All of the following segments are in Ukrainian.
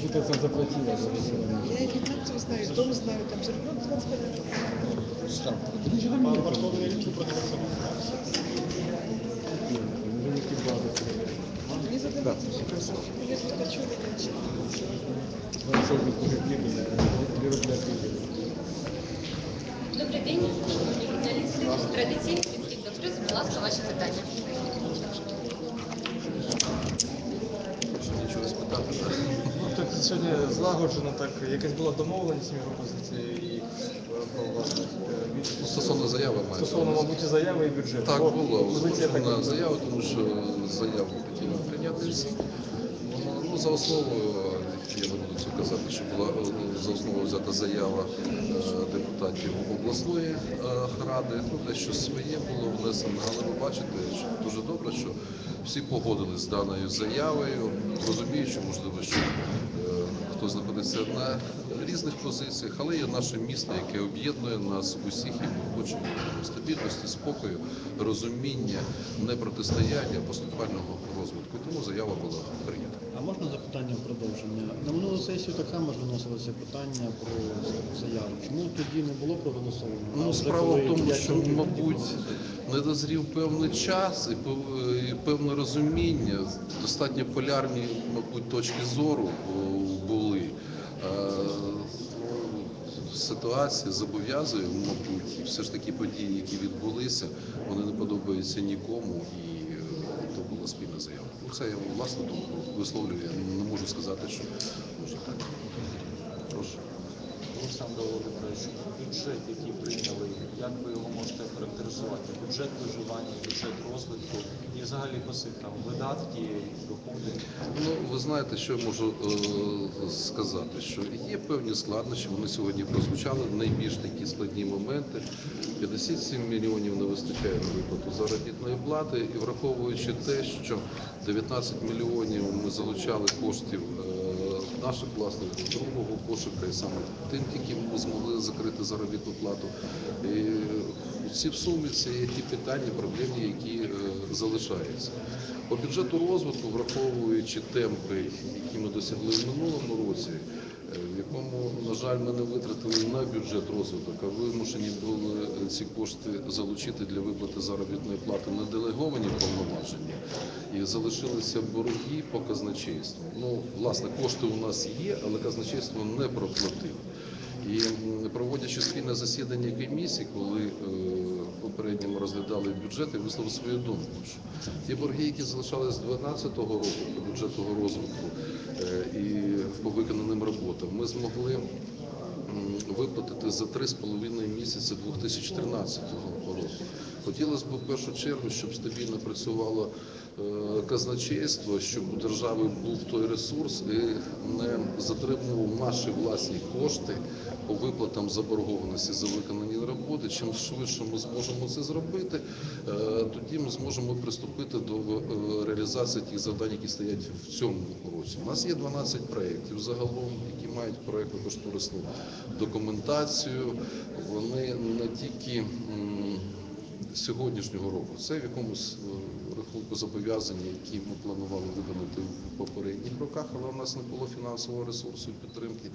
Жительцам заплатила за выселение. Я их финансово знаю, дом знаю, там все равно 25 Не задавайте вопросов. Я тут хочу видеть. Добрий день, шановні журналісти. Традиційний підхід до кризу, будь ласка, ваші питання. Ну, так сьогодні злагоджено, так якась була домовленість між опозицією і е, власне е, Ну, Стосовно заяви має. стосовно, мабуть, і заяви і бюджету. Так Бо було Опозиція так заява, тому що заяву хотіли прийняти всі. Воно, Ну, за основу, е, я не буду це казати, що була е, за основу взята заява е, депутатів обласної е, ради. Ну, дещо своє було внесено, але ви бачите, що дуже добре, що всі погодились з даною заявою, розуміючи, можливо, що хто знаходиться на різних позиціях, але є наше місто, яке об'єднує нас усіх, і ми хочемо стабільності, спокою, розуміння, не протистояння, а поступального розвитку. Тому заява була прийнята. А можна запитання в продовження? На минулу сесію так само ж виносилося питання про заяву. Чому тоді не було проголосовано? Ну, справа в тому, що, мабуть, не дозрів певний час і певне розуміння, достатньо полярні, мабуть, точки зору Ситуація зобов'язує, мабуть, все ж таки події, які відбулися, вони не подобаються нікому, і е, то була спільна заява. Ну, Це я власне думку висловлюю. Я не можу сказати, що може так. Прошу. Олександр Володимирович, бюджет, який прийняли, як ви його можете характеризувати? Бюджет виживання, бюджет розвитку і взагалі по цифрам видатки, доходи. Ну, ви знаєте, що я можу е, сказати, що є певні складнощі, вони сьогодні прозвучали, найбільш такі складні моменти. 57 мільйонів не вистачає на виплату заробітної плати, і враховуючи те, що 19 мільйонів ми залучали коштів е, наших власних другого кошика, і саме тим яким ми змогли закрити заробітну плату. І ці в сумі це є ті питання, проблеми, які е, залишаються. По бюджету розвитку, враховуючи темпи, які ми досягли в минулому році, жаль, ми не витратили на бюджет розвиток, а вимушені були е, ці кошти залучити для виплати заробітної плати на делеговані повноваження, і залишилися борги по казначейству. Ну, власне, кошти у нас є, але казначейство не проплатило. І проводячи спільне засідання комісії, коли е, попередньо розглядали бюджет, я висловив свою думку, що ті борги, які залишались з 2012 року по бюджету розвитку е, і по виконаним роботам, ми змогли виплатити за 3,5 місяці 2013 року. Хотілося б в першу чергу, щоб стабільно працювало е, казначейство, щоб у держави був той ресурс і не затримував наші власні кошти по виплатам заборгованості за виконані роботи. Чим швидше ми зможемо це зробити, е, тоді ми зможемо приступити до е, реалізації тих завдань, які стоять в цьому році. У нас є 12 проєктів загалом, які мають проєктну кошторисну документацію. Вони не тільки сьогоднішнього року. Це в якомусь е, рахунку зобов'язання, які ми планували виконати в попередніх роках, але у нас не було фінансового ресурсу підтримки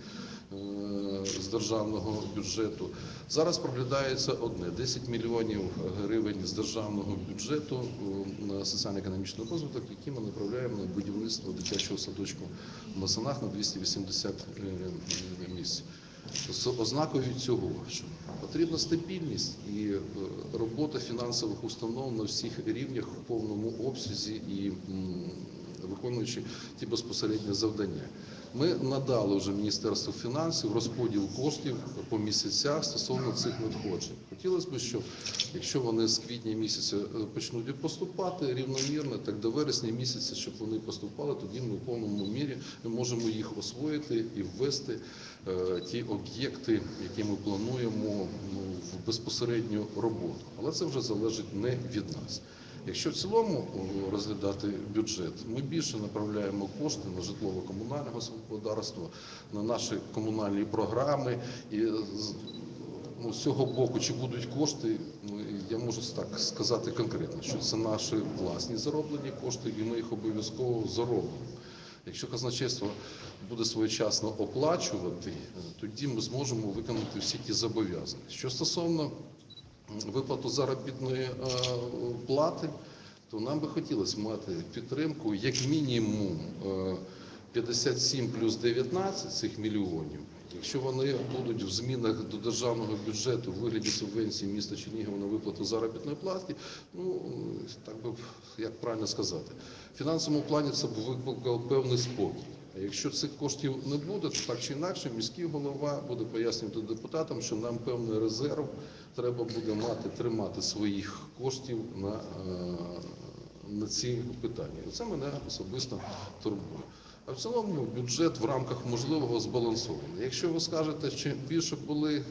з державного бюджету. Зараз проглядається одне 10 мільйонів гривень з державного бюджету е, на соціально-економічний розвиток, які ми направляємо на будівництво дитячого садочку на санах на 280 е, місць. З ознакою цього, що потрібна стабільність і е, робота фінансових установ на всіх рівнях в повному обсязі і виконуючи ті безпосередні завдання. Ми надали вже Міністерству фінансів розподіл коштів по місяцях стосовно цих надходжень. Хотілося б, щоб якщо вони з квітня місяця е, почнуть поступати рівномірно, так до вересня місяця, щоб вони поступали, тоді ми в повному мірі ми можемо їх освоїти і ввести е, ті об'єкти, які ми плануємо ну, в безпосередню роботу. Але це вже залежить не від нас. Якщо в цілому розглядати бюджет, ми більше направляємо кошти на житлово-комунальне господарство, на наші комунальні програми. І з- ну, з цього боку, чи будуть кошти, ну, я можу так сказати конкретно, що це наші власні зароблені кошти, і ми їх обов'язково заробимо. Якщо казначейство буде своєчасно оплачувати, е, тоді ми зможемо виконати всі ті зобов'язання. Що стосовно виплату заробітної е, плати, то нам би хотілося мати підтримку як мінімум е, 57 плюс 19 цих мільйонів. Якщо вони будуть в змінах до державного бюджету в вигляді субвенції міста Чернігова на виплату заробітної плати, ну так би як правильно сказати, в фінансовому плані це б викликав певний спокій. Якщо цих коштів не буде, то так чи інакше міський голова буде пояснювати депутатам, що нам певний резерв треба буде мати тримати своїх коштів на, е, на ці питання. І це мене особисто турбує. А в цілому бюджет в рамках можливого збалансований. Якщо ви скажете, що більше були е,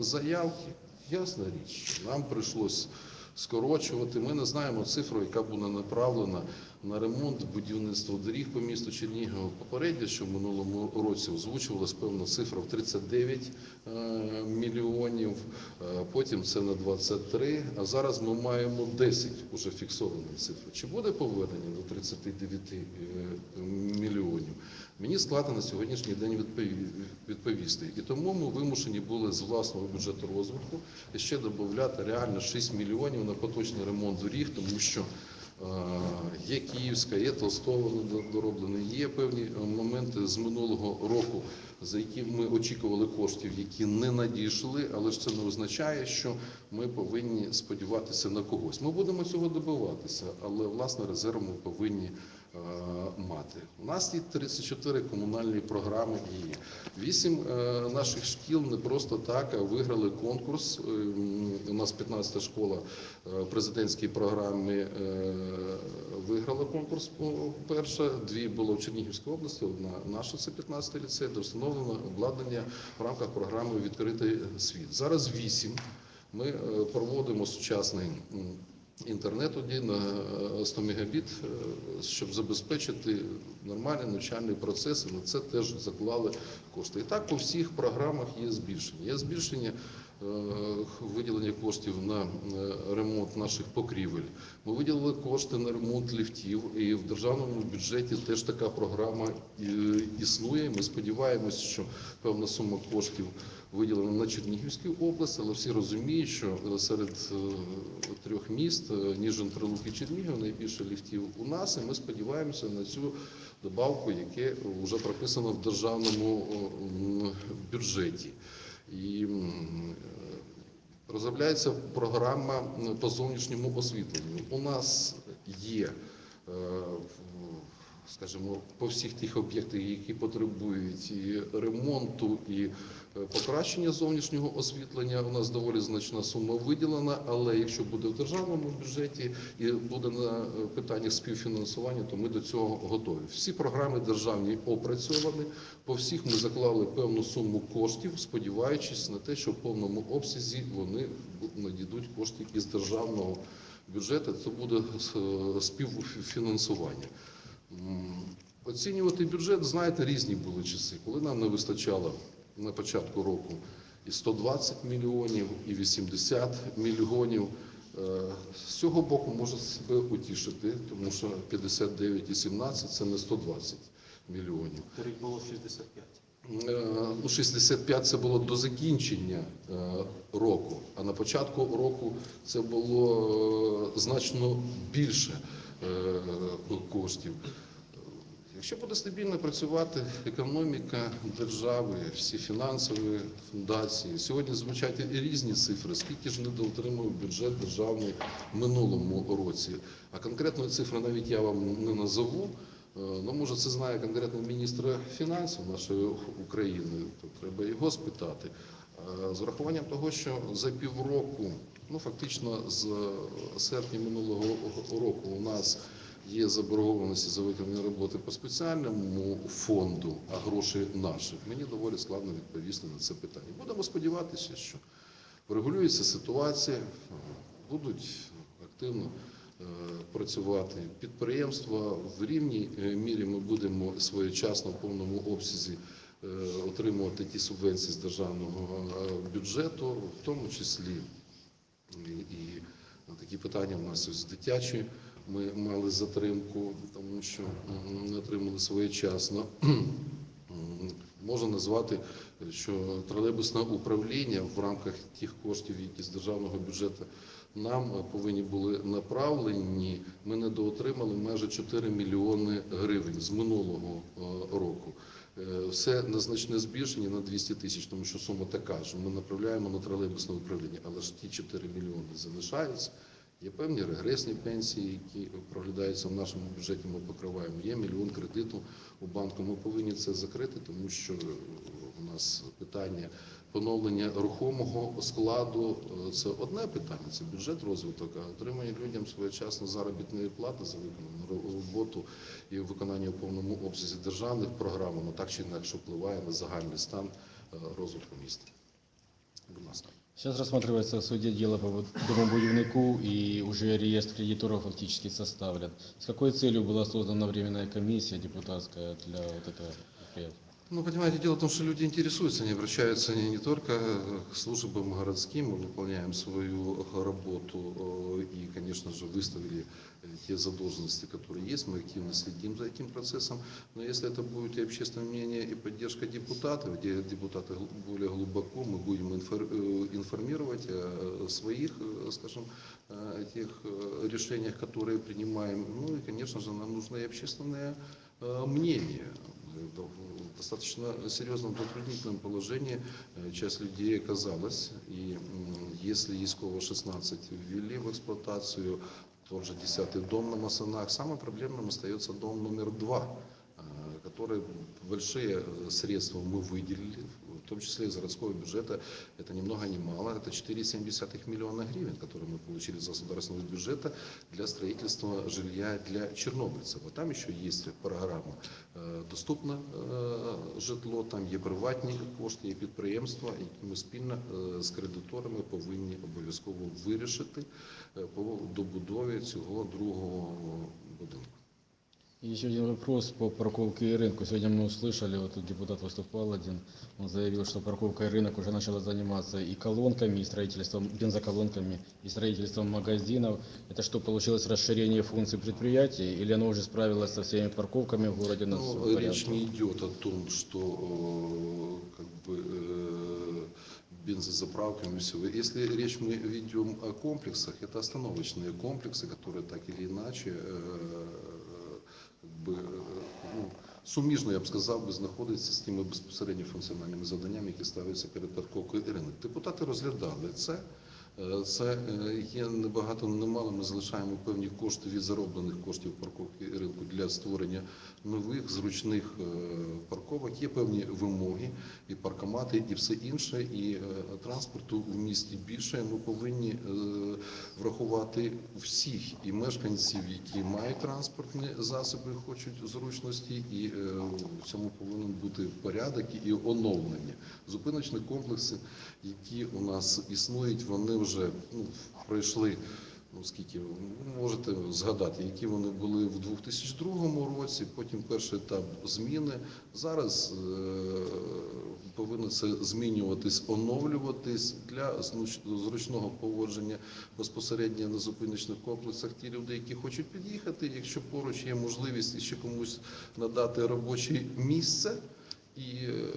заявки, ясна річ, що нам прийшлось скорочувати. Ми не знаємо цифру, яка буде направлена на ремонт будівництво доріг по місту Чернігова. Попередньо, що в минулому році озвучувалась певна цифра в 39 е, мільйонів, е, потім це на 23, а зараз ми маємо 10 уже фіксованих цифр. Чи буде повернення до 39 е, мільйонів? Мені складно на сьогоднішній день відпові- відповісти. І тому ми вимушені були з власного бюджету розвитку ще додати реально 6 мільйонів на поточний ремонт доріг, тому що е, є Київська, є Толстова недороблена, є певні е, моменти з минулого року, за які ми очікували коштів, які не надійшли, але ж це не означає, що ми повинні сподіватися на когось. Ми будемо цього добиватися, але власне резерв ми повинні мати. У нас є 34 комунальні програми дії. Вісім е, наших шкіл не просто так, виграли конкурс. Е, У нас 15-та школа е, програмі е, виграла конкурс перша. Дві було в Чернігівській області, одна наша, це 15-й ліцей, де встановлено обладнання в рамках програми Відкритий світ. Зараз вісім. Ми е, проводимо сучасний інтернет один на е, 100 мегабіт, е, щоб забезпечити нормальний навчальний процес. На це теж заклали кошти. І так по всіх програмах є збільшення. Є збільшення е, виділення коштів на е, ремонт наших покрівель. Ми виділили кошти на ремонт ліфтів, і в державному бюджеті теж така програма е, існує. Ми сподіваємось, що певна сума коштів виділена на Чернігівську область, але всі розуміють, що е, серед е, трьох міст е, Ніжин, Прилук і Чернігів найбільше ліфтів у нас, і ми сподіваємося на цю добавку, яке вже прописано в державному бюджеті. І розробляється програма по зовнішньому освітленню. У нас є скажімо, по всіх тих об'єктах, які потребують і ремонту і е, покращення зовнішнього освітлення. У нас доволі значна сума виділена, але якщо буде в державному бюджеті і буде на е, питаннях співфінансування, то ми до цього готові. Всі програми державні опрацьовані. По всіх ми заклали певну суму коштів, сподіваючись на те, що в повному обсязі вони надійдуть кошти із державного бюджету. Це буде е, співфінансування. Оцінювати бюджет, знаєте, різні були часи. Коли нам не вистачало на початку року і 120 мільйонів, і 80 мільйонів. Е, З цього боку можна себе утішити, тому що 59,17 – це не 120 мільйонів. Торік було 65. Е, Ну, 65 це було до закінчення е, року, а на початку року це було значно більше коштів. Якщо буде стабільно працювати економіка держави, всі фінансові фундації, сьогодні звучать і різні цифри, скільки ж недоотримав бюджет державний в минулому році. А конкретної цифри навіть я вам не назову. Е, Ну, може, це знає конкретно міністр фінансів нашої України, то треба його спитати. Е, З урахуванням того, що за півроку, ну фактично з серпня минулого року у нас є заборгованості за виконані роботи по спеціальному фонду, а гроші наші. Мені доволі складно відповісти на це питання. Будемо сподіватися, що врегулюється ситуація, будуть активно е, працювати підприємства. В рівній е, мірі ми будемо своєчасно в повному обсязі отримувати ті субвенції з державного е, бюджету, в тому числі і, такі питання у нас ось дитячі ми мали затримку, тому що не отримали своєчасно. Можна назвати, що тролейбусне управління в рамках тих коштів, які з державного бюджету нам е, повинні були направлені, ми недоотримали майже 4 мільйони гривень з минулого е, року. Е, Все незначне збільшення на 200 тисяч, тому що сума така, що ми направляємо на тролейбусне управління, але ж ті 4 мільйони залишаються. Є певні регресні пенсії, які проглядаються в нашому бюджеті. Ми покриваємо. Є мільйон кредиту у банку. Ми повинні це закрити, тому що у нас питання поновлення рухомого складу е, це одне питання. Це бюджет розвиток, а отримання людям своєчасно заробітної плати за виконану роботу і виконання у повному обсязі державних програм, воно так чи інакше впливає на загальний стан е, розвитку міста. Будь ласка. Сейчас рассматривается в суде дело по вот домобудівнику и уже реестр кредиторов фактически составлен. С какой целью была создана временная комиссия депутатская для вот этого? Ну, понимаете, дело в том, что люди интересуются, они обращаются не, не только к службам городским, мы выполняем свою работу э, и, конечно же, выставили те задолженности, которые есть, мы активно следим за этим процессом, но если это будет и общественное мнение, и поддержка депутатов, где депутаты более глубоко, мы будем э, информировать о своих, э, скажем, э, тех решениях, которые принимаем, ну и, конечно же, нам нужно и общественное мнение. Мы в достаточно серьезном затруднительном положении э, часть людей оказалась. И м, если Яскова 16 ввели в эксплуатацию, тот же 10 дом на Масанах, самым проблемным остается дом номер 2, который большие э, средства мы выделили, в том числе из городского бюджета, это ни много ни мало, это 4,7 миллиона гривен, которые мы получили из государственного бюджета для строительства жилья для чернобыльцев. Вот там еще есть программа е, «Доступне е, житло», там є приватні кошти, є підприємства, які ми спільно е, з кредиторами повинні обов'язково вирішити е, по добудові цього другого будинку. Еще один вопрос по парковке и рынку. Сегодня мы услышали, вот тут депутат выступал один, он заявил, что парковка и рынок уже начала заниматься и колонками, и строительством, бензоколонками, и строительством магазинов. Это что, получилось расширение функций предприятия, или оно уже справилось со всеми парковками в городе? Ну, речь не идет о том, что э, как бы э, бензозаправками всего. Если речь мы ведем о комплексах, это остановочные комплексы, которые так или иначе э, как би, е, ну, суміжно, я б сказав, би, знаходиться з тими безпосередньо функціональними завданнями, які ставляться перед парковкою і ринок. Депутати розглядали це. Е, Це е, є небагато немало. Ми залишаємо певні кошти від зароблених коштів парковки і ринку для створення нових зручних е, парковок. Є певні вимоги, і паркомати, і все інше. І е, транспорту в місті більше. Ми повинні е, врахувати всіх і мешканців, які мають транспортні засоби, хочуть зручності, і в цьому повинен бути порядок і оновлення. Зупиночні комплекси, які у нас існують, вони вже ну, пройшли. Ну, скільки ви можете згадати, які вони були в 2002 році, потім перший етап зміни. Зараз е, повинно це змінюватись, оновлюватись для зруч- зручного поводження безпосередньо на зупиночних комплексах. Ті люди, які хочуть під'їхати, якщо поруч є можливість ще комусь надати робоче місце. І е,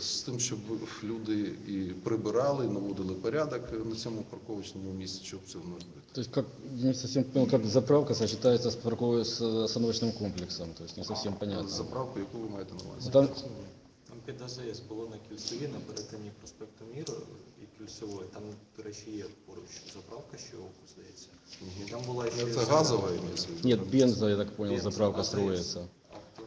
з тим, щоб люди і прибирали, і наводили порядок на цьому парковочному місці, щоб цього не робити. То есть как, не совсем понял, как заправка сочетается с парковой, с остановочным комплексом, то есть не совсем понятно. Заправку, яку ви маєте на увазі? Там, Там під АЗС було на Кільцеві, на перетині проспекту Міру і Кільцевої. Там, до речі, є поруч заправка, що здається. Там була ще Це газова виду? нет, бенза, я так понял, Бенза, заправка АЗС.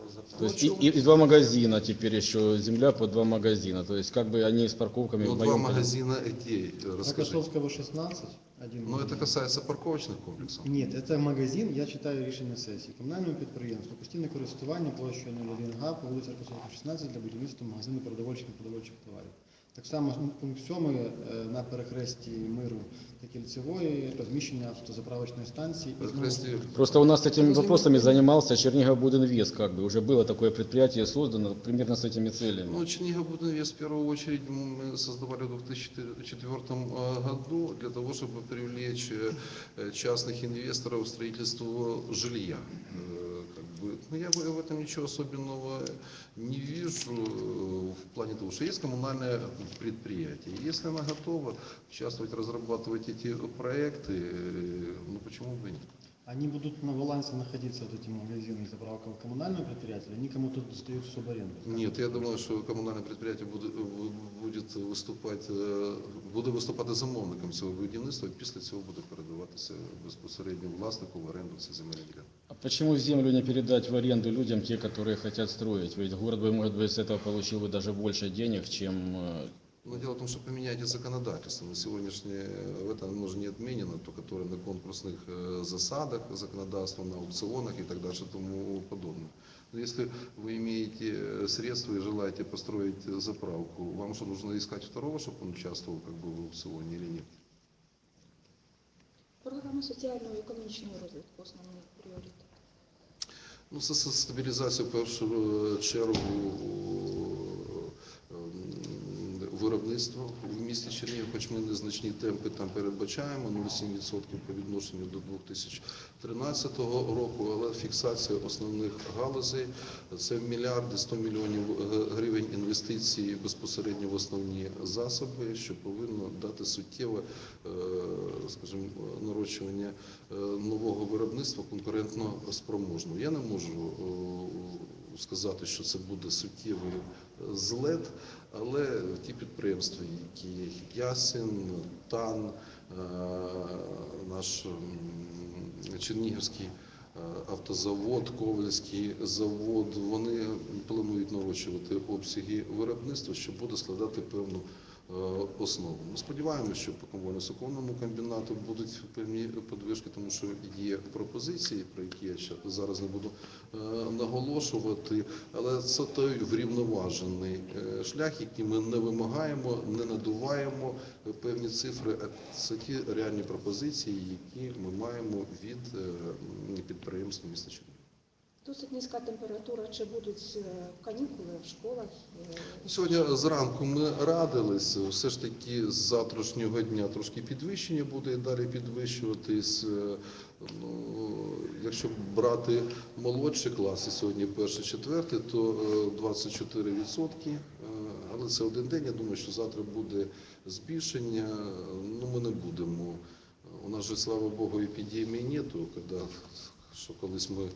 строится. автозаправка. То есть и, и- и два магазина теперь еще, земля под два магазина. То есть как бы они с парковками Ну, в два моем магазина эти, На расскажите. Кашовского 16, один Но магазин. это касается парковочных комплексов. Ні, це магазин, я читаю рішення сесії. Комунальному підприємству постійне користування площею 01 га по вулиці Аркасовська, 16 для будівництва магазину продовольчих і продовольчих товарів. Так само ну, пункт 7 е, на перехресті миру та кільцевої розміщення автозаправочної станції. І знову- Перехресті Просто у нас этими вопросами занимался Чернигов Будинвест, как бы уже было такое предприятие создано примерно с этими целями. Ну, Чернигов Будинвест в первую очередь мы создавали в 2004 э, году для того, чтобы привлечь э, частных инвесторов в строительство жилья. Э, Как бы, ну, я в в этом ничего особенного не вижу э, в плане того, что есть коммунальное предприятие. Если она готова участвовать, разрабатывать эти проекты, э, ну почему бы и нет? Они будут на балансе находиться, вот эти магазины заправка коммунального предприятия, они кому-то достают в субаренду. Нет, я думаю, що комунальне підприємство буде, буде виступати, е, буде виступати замовником цього будівництва, і після цього буде передаватися безпосередньо власнику в оренду ці земельні ділянки. А почему землю не передать в аренду людям, те, которые хотят строить? Ведь город бы, может быть, с этого получил бы даже больше денег, чем... э, Но дело в том, что поменяйте законодательство. На сегодняшнее в этом оно же не отменено, то которое на конкурсных э, засадах законодательства, на аукционах и так дальше и тому подобное. Но если вы имеете э, средства и желаете построить э, заправку, вам что, нужно искать второго, чтобы он участвовал как бы в аукционе или нет? Програма соціального і економічного розвитку основний пріоритет. Ну, це стабілізація в першу е, чергу виробництва в місті Чернігів, хоч ми незначні темпи там передбачаємо 0,7% по відношенню до 2013 року, але фіксація основних галузей це мільярди 100 мільйонів гривень інвестицій безпосередньо в основні засоби, що повинно дати суттєве, е, скажімо, нарощування е, нового виробництва конкурентно спроможного. Я не можу е, сказати, що це буде суттєвий е, злет, але ті підприємства, які Ясин, ТАН, е, наш Чернігівський е, автозавод, Ковальський завод, вони планують нарощувати обсяги виробництва, що буде складати певну основу. Ми сподіваємося, що по комбайно-суконному комбінату будуть певні подвижки, тому що є пропозиції, про які я ще зараз не буду е, наголошувати, але це той врівноважений е, шлях, який ми не вимагаємо, не надуваємо е, певні цифри, а це ті реальні пропозиції, які ми маємо від е, підприємств міста Чернігів. Досить низька температура, чи будуть е, канікули в школах? е, Сьогодні зранку ми радились, все ж таки з завтрашнього дня трошки підвищення буде і далі підвищуватись. Е, Ну, якщо брати молодші класи, сьогодні перший, четвертий, то е, 24 відсотки. Е, Але це один день. Я думаю, що завтра буде збільшення. Ну, ми не будемо. У нас же, слава Богу, епідемії нету, коли що колись ми е,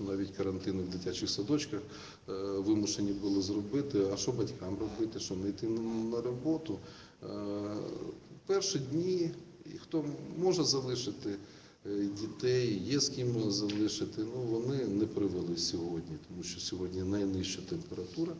навіть карантини в дитячих садочках е, вимушені були зробити. А що батькам робити, що не йти на- роботу? Е, Перші дні, хто може залишити дітей, є з ким залишити, ну вони не привели сьогодні, тому що сьогодні найнижча температура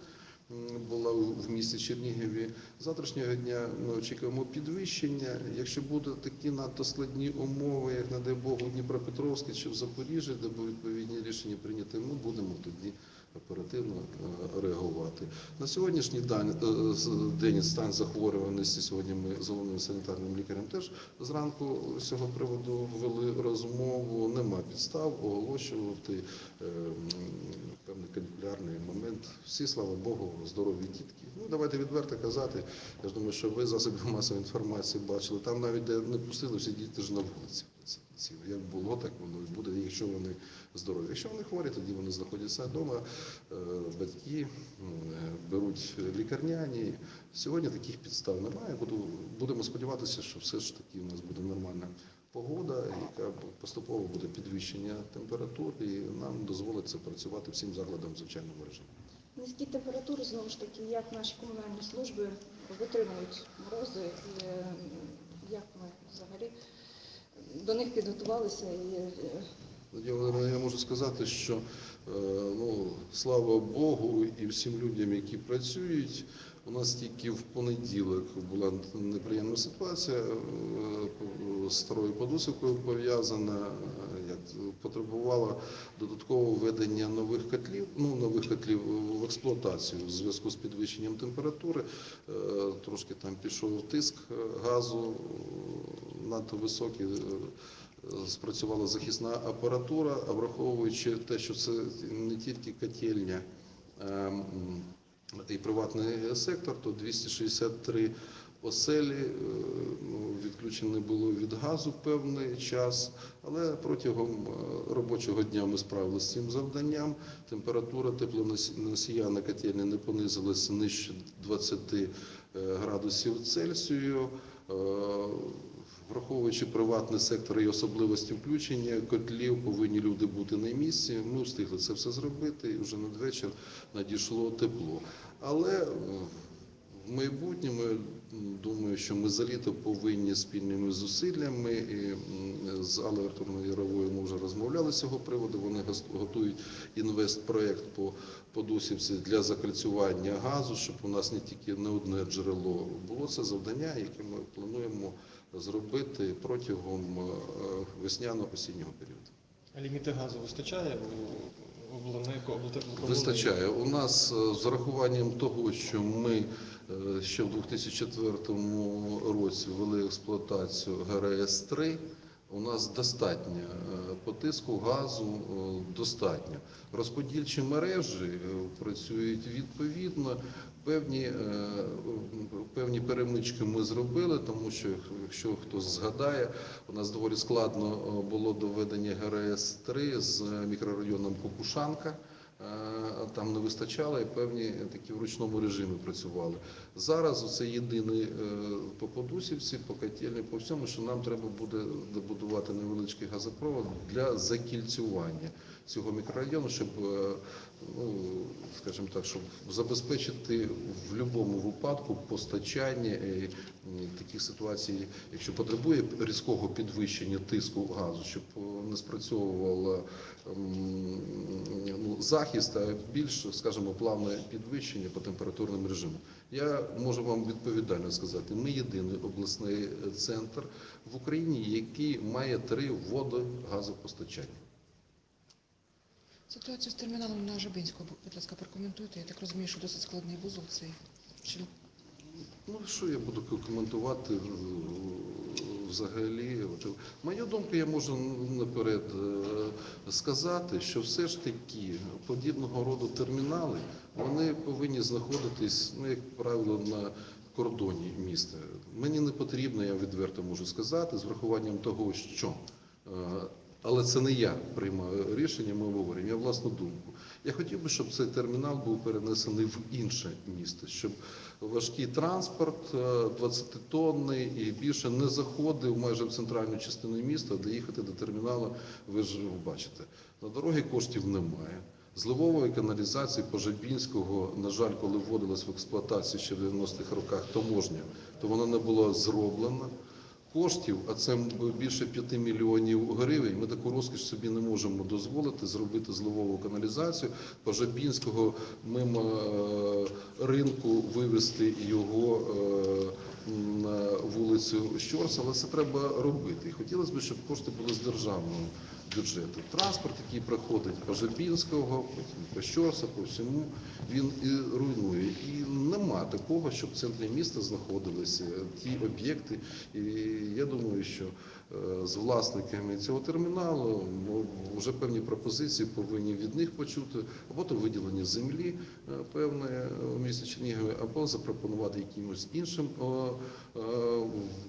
була в місті Чернігові. Завтрашнього дня ми очікуємо підвищення. Якщо будуть такі надто складні умови, як на дай Богу, в Дніпропетровській чи в Запоріжжі, де будуть відповідні рішення прийняті, ми будемо тоді оперативно е, реагувати. На сьогоднішній день, е, стан захворюваності сьогодні ми з головним санітарним лікарем теж зранку з цього приводу вели розмову. Нема підстав оголошувати е, певний канікулярний момент. Всі, слава Богу, здорові дітки. Ну давайте відверто казати. Я ж думаю, що ви засоби масової інформації бачили. Там навіть де не пустили, всі діти ж на вулиці. Як було, так воно і буде, якщо вони здорові. Якщо вони хворі, тоді вони знаходяться вдома. Е, Батьки е, беруть лікарняні. Сьогодні таких підстав немає. Буду, будемо сподіватися, що все ж таки у нас буде нормальна погода, яка поступово буде підвищення температур, і нам дозволить це працювати всім закладам в звичайному режимі. Низькі температури, знову ж таки, як наші комунальні служби витримують морози, і е, як ми взагалі до них підготувалися і я можу сказати, що е, ну, слава Богу і всім людям, які працюють, У нас тільки в понеділок була неприємна ситуація е, старою подусикою пов'язана, як потребувала додаткового введення нових котлів, ну нових котлів в експлуатацію в зв'язку з підвищенням температури. Е, Трошки там пішов тиск газу надто високий. Спрацювала захисна апаратура, а враховуючи те, що це не тільки котельня і приватний сектор, то 263 оселі е, ну, відключені було від газу певний час, але протягом е, робочого дня ми справилися з цим завданням. Температура теплоносія на котельні не понизилася нижче 20 е, градусів Цельсію. Враховуючи приватний сектор і особливості включення котлів, повинні люди бути на місці. Ми встигли це все зробити, і вже надвечір надійшло тепло. Але е, в майбутньому думаю, що ми за літо повинні спільними зусиллями і з Аллою Артурною Яровою ми вже розмовляли з цього приводу. Вони готують інвестпроект по Подусівці для закальцювання газу, щоб у нас не тільки не одне джерело було. Це завдання, яке ми плануємо зробити протягом е, весняно-осіннього періоду. А ліміти газу вистачає у обленерго. Вистачає. У нас е, з урахуванням того, що ми е, ще в 2004 році ввели експлуатацію ГРС-3, у нас достатньо е, по тиску газу достатньо. Розподільчі мережі працюють відповідно. Певні, е, певні перемички ми зробили, тому що якщо хтось згадає, у нас доволі складно е, було доведення ГРС-3 з мікрорайоном Кукушанка. Е, Там не вистачало і певні такі в ручному режимі працювали. Зараз це єдиний по Подусівці, по котельні, по всьому, що нам треба буде добудувати невеличкий газопровод для закільцювання цього мікрорайону, щоб, е, ну, скажімо так, щоб забезпечити в будь-якому випадку постачання е, таких ситуацій, якщо потребує різкого підвищення тиску газу, щоб е, не спрацьовувало м, ну, захист, а більш, скажімо, плавне підвищення по температурним режиму. Я можу вам відповідально сказати, ми єдиний обласний центр в Україні, який має три водогазопостачання. Ситуацію з терміналом на Жабинського, будь ласка, прокоментуйте. Я так розумію, що досить складний вузол цей. Чи Ну, що я буду коментувати е, взагалі? Мою думку, я можу наперед е, сказати, що все ж таки подібного роду термінали вони повинні знаходитись, ну, як правило, на кордоні міста. Мені не потрібно, я відверто можу сказати, з врахуванням того, що. Е, Але це не я приймаю рішення, ми говоримо, я власну думку. Я хотів би, щоб цей термінал був перенесений в інше місто, щоб важкий транспорт 20-тонний і більше не заходив майже в центральну частину міста, де їхати до терміналу, ви ж бачите. На дороги коштів немає. Зливової каналізації Пожабінського, на жаль, коли вводилась в експлуатацію ще в 90-х роках таможня, то вона не була зроблена. Коштів, а це більше 5 мільйонів гривень. Ми таку розкіш собі не можемо дозволити зробити зливову каналізацію. Пожабінського мимо е, ринку вивести його е, вулицю Щорс, але це треба робити. І хотілося б, щоб кошти були з державного бюджету. Транспорт, який проходить по Жабінського, потім по Щорса, по всьому, він і руйнує. І нема такого, щоб в центрі міста знаходилися ті об'єкти. І я думаю, що е, з власниками цього терміналу ну, вже певні пропозиції повинні від них почути, або то виділення землі е, певне у місті Чернігові, або запропонувати якимось іншим е,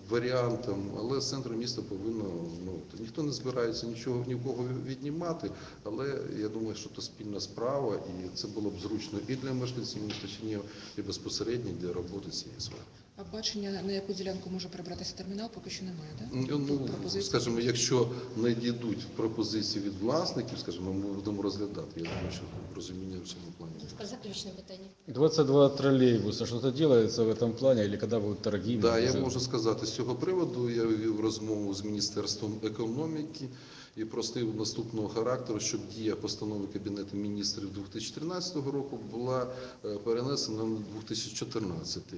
варіантом. Але з центру міста повинно ну то ніхто не збирається нічого ні в кого віднімати. Але я думаю, що це спільна справа, і це було б зручно і для мешканців міста Чернігів, і безпосередньо для роботи цієї сфери. А бачення, на яку ділянку може перебратися термінал, поки що немає, так? Ну, Пропозиції? скажімо, якщо не дійдуть пропозиції від власників, скажімо, ми будемо розглядати. Я думаю, що розуміння в цьому плані. Заключне питання. 22 троллейбуса. Что-то делается в этом плане или когда будут торги? Да, я можу сказати з цього приводу. Я вів розмову з міністерством економіки, і простив наступного характеру, щоб дія постанови Кабінету міністрів 2013 року була е, перенесена на 2014 е,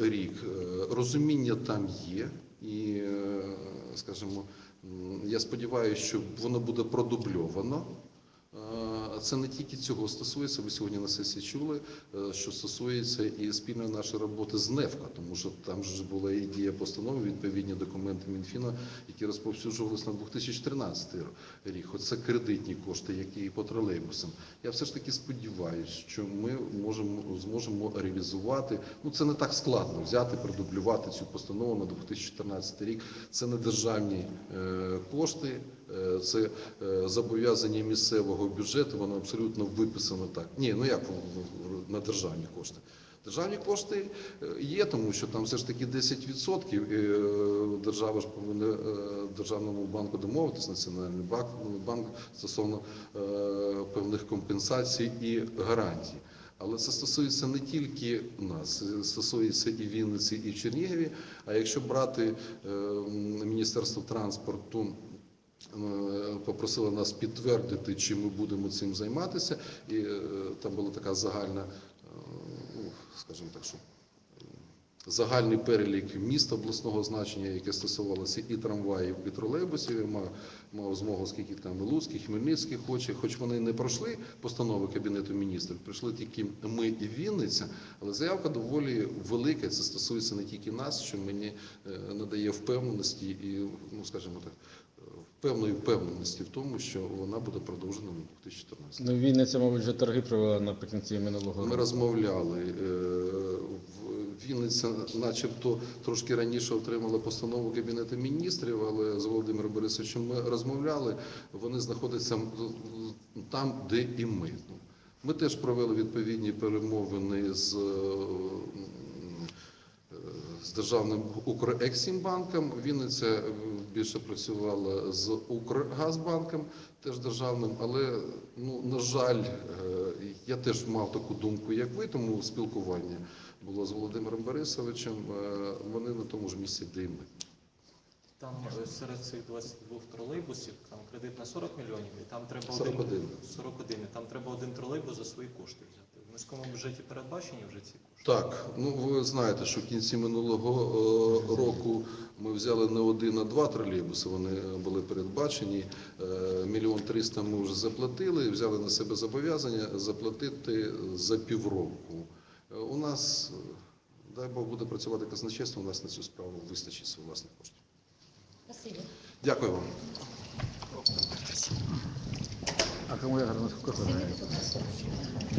рік. Е, Розуміння там є, і, е, скажімо, я сподіваюся, що воно буде продубльовано. Це не тільки цього стосується. Ви сьогодні на сесії чули, е, що стосується і спільної нашої роботи з НЕФКА, тому що там ж була ідея постанови, відповідні документи Мінфіна, які розповсюджувалися на 2013 рік. Оце кредитні кошти, які і по тролейбусам. Я все ж таки сподіваюся, що ми можемо зможемо реалізувати. Ну це не так складно взяти, продублювати цю постанову на 2014 рік. Це не державні е, кошти, це е, зобов'язання місцевого бюджету. Воно абсолютно виписано так. Ні, ну як на державні кошти. Державні кошти е, є, тому що там все ж таки 10% е, держава ж повинна е, державному банку домовитися, національний банк, банк стосовно е, певних компенсацій і гарантій. Але це стосується не тільки нас, це стосується і Вінниці, і Чернігові. А якщо брати е, Міністерство транспорту е, попросило нас підтвердити, чи ми будемо цим займатися, і е, там була така загальна, е, ну, скажімо так, що загальний перелік міст обласного значення, яке стосувалося і трамваїв, і тролейбусів. Я мав, мав змогу, скільки там і Луцький, Хмельницький хоче, хоч вони не пройшли постанови Кабінету міністрів, прийшли тільки ми і Вінниця, але заявка доволі велика. Це стосується не тільки нас, що мені надає впевненості і, ну скажімо так, певної впевненості в тому, що вона буде продовжена на 2014 Ну, Вінниця, мабуть, вже торги провела наприкінці минулого року. ми розмовляли. е, в- Вінниця, начебто, трошки раніше отримала постанову Кабінету міністрів, але з Володимиром Борисовичем ми розмовляли. Вони знаходяться там, де і ми. Ми теж провели відповідні перемовини з, е, е, з державним Укрексімбанком. Вінниця більше працювала з Укргазбанком, теж державним, але ну на жаль, е, я теж мав таку думку, як ви, тому спілкування було з Володимиром Борисовичем. Е, Вони на тому ж місці, де і ми. Там серед цих 22 тролейбусів там кредит на 40 мільйонів, і там треба 41. один 41, і там треба один тролейбус за свої кошти взяти. В міському бюджеті передбачені вже ці кошти. Так, ну ви знаєте, що в кінці минулого е, року ми взяли не один, а два тролейбуси. Вони були передбачені. Е, Мільйон триста ми вже заплатили, взяли на себе зобов'язання заплатити за півроку. Е, У нас, е, дай Бог, буде працювати казначейство, у нас на цю справу вистачить своїх власних коштів. Спасибо. Дякую вам. Аккумулятор насколько? Спасибо, депутат.